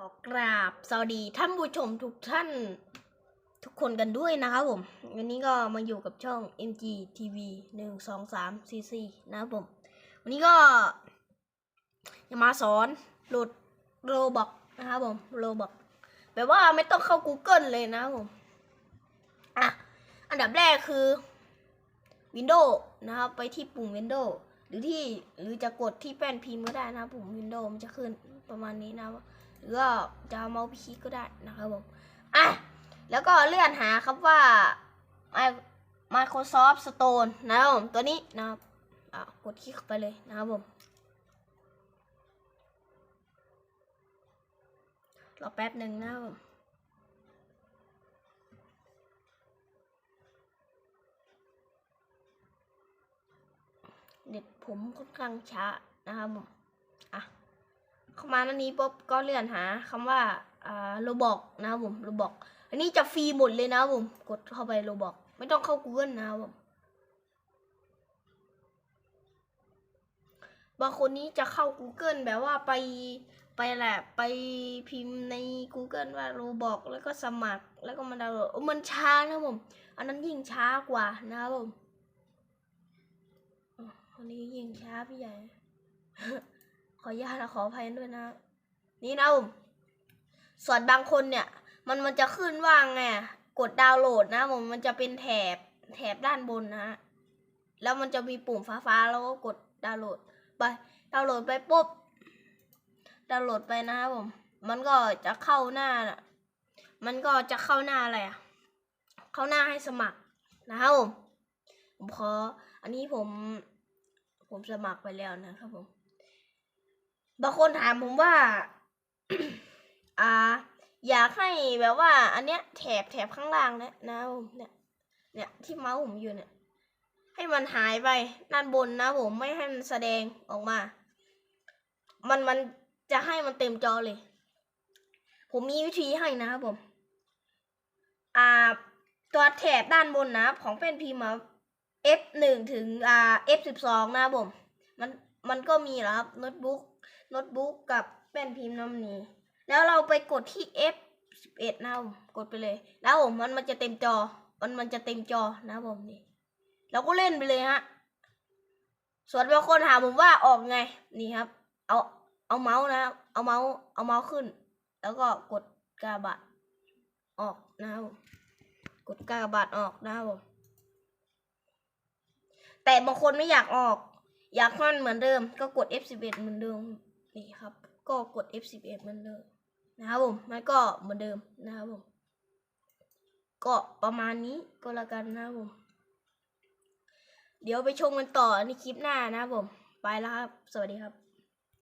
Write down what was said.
ขอกราบสวัสดีท่านผู้ชมทุกท่านทุกคนกันด้วยนะครับผม วันนี้ก็มาอยู่กับช่อง MG TV หนึ่งสองสามสี่นะครับผม วันนี้ก็จะมาสอนโหลดโรบอกนะครับผมโรบอกแบบว่าไม่ต้องเข้า Google เลยนะครับผม อะ อันดับแรกคือ Windows นะครับ ไปที่ปุ่ม Windows หรือที่หรือจะกดที่แป้นพิมพ์ก็ได้นะครับปุ่ม Windows มันจะขึ้นประมาณนี้นะครับ รือก็จะเมาส์ไปคลิกก็ได้นะครับผมอะแล้วก็เลื่อนหาครับว่า Microsoft Store นะครับผมตัวนี้นะครับอะกดคลิกไปเลยนะครับผมรอแป๊บหนึ่งนะครับผมเด็ดผมค่อนข้างช้านะครับผม เข้ามาหน้านี้ปุ๊บก็เลื่อนหาคำว่าอ่าโรบอกนะครับผมโรบอกอันนี้จะฟรีหมดเลยนะครับผมกดเข้าไปโรบอกไม่ต้องเข้า Google นะครับผมบางคนนี้จะเข้า Google แบบว่าไปไปแหละไปพิมพ์ใน Google ว่าโรบอกแล้วก็สมัครแล้วก็มาดาวน์โหลดโอ้มันช้านะผม อันนั้นยิ่งช้ากว่านะครับผมอันนี้ยิ่งช้าพี่ใหญ่ ออนุญาตนะขออภัยด้วยนะ นี่นะผมส่วนบางคนเนี่ย มันมันจะขึ้นว่าไงกดดาวน์โหลดนะผมมันจะเป็นแถบแถบด้านบนนะ แล้วมันจะมีปุ่มฟ้าๆแล้วก็กดดาวน์โหลดไปดาวน์โหลดไปปุ๊บดาวน์โหลดไปนะครับผม มันก็จะเข้าหน้านะมันก็จะเข้าหน้าอะไรอะเข้าหน้าให้สมัครนะครับผมผมขอ อันนี้ผม ผมสมัครไปแล้วนะครับผม บางคนถามผมว่า อ่า อยากให้แบบว่า อันเนี้ยแถบแถบข้างล่างเนี่ยนะผมเนี่ย เนี่ยที่เมาส์ผมอยู่เนี่ย ให้มันหายไปด้านบนนะผมไม่ให้มันแสดงออกมา มันมันจะให้มันเต็มจอเลย ผมมีวิธีให้นะครับผม อ่า ตัวแถบด้านบนนะของเป็นพิมพ์มา F หนึ่งถึง อ่า F สิบสองนะครับผม มันมันก็มีแล้วครับโน้ตบุ๊ก โน้ตบุ๊กกับแป้นพิมพ์น้ำนี้แล้วเราไปกดที่ F สิบเอ็ดนะบผมกดไปเลย แล้วผมมันมันจะเต็มจอ มันมันจะเต็มจอนะบผมนี่เราก็เล่นไปเลยฮะส่วนบางคนถามผมว่าออกไงนี่ครับ เอาเอาเมาส์นะครับเอาเมาส์เอาเมาส์ขึ้น แล้วก็กดกาบาทออกนะครับผมกดกาบาทออกนะครับผมแต่บางคนไม่อยากออก อยากให้มันเหมือนเดิมก็กด F11 เหมือนเดิมนี่ครับ ก็กด F11 เหมือนเดิมนะครับผมมันก็เหมือนเดิมนะครับผมก็ประมาณนี้ก็แล้วกันนะครับผม เดี๋ยวไปชมกันต่อในคลิปหน้านะครับผม ไปแล้วครับ สวัสดีครับ